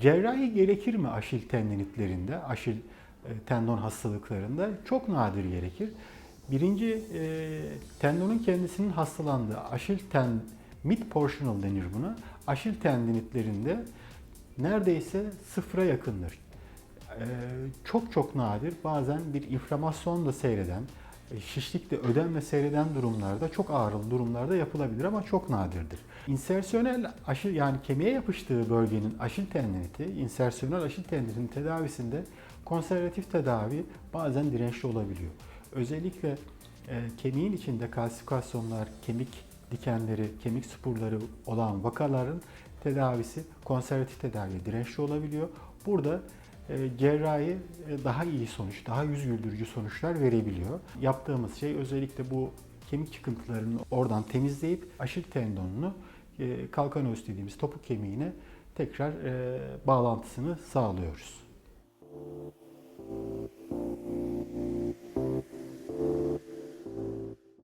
Cerrahi gerekir mi aşil tendinitlerinde, aşil e, tendon hastalıklarında? Çok nadir gerekir. Birinci e, tendonun kendisinin hastalandığı aşil ten mid portional denir buna. Aşil tendinitlerinde neredeyse sıfıra yakındır. E, çok çok nadir bazen bir inflamasyon da seyreden, şişlikte ödem ve seyreden durumlarda çok ağrılı durumlarda yapılabilir ama çok nadirdir. İnsersiyonel aşil yani kemiğe yapıştığı bölgenin aşil tendiniti, insersiyonel aşil tendinitin tedavisinde konservatif tedavi bazen dirençli olabiliyor. Özellikle e, kemiğin içinde kalsifikasyonlar, kemik dikenleri, kemik spurları olan vakaların tedavisi konservatif tedaviye dirençli olabiliyor. Burada e, cerrahi e, daha iyi sonuç, daha yüz güldürücü sonuçlar verebiliyor. Yaptığımız şey özellikle bu kemik çıkıntılarını oradan temizleyip aşil tendonunu e, kalkanos dediğimiz topuk kemiğine tekrar e, bağlantısını sağlıyoruz.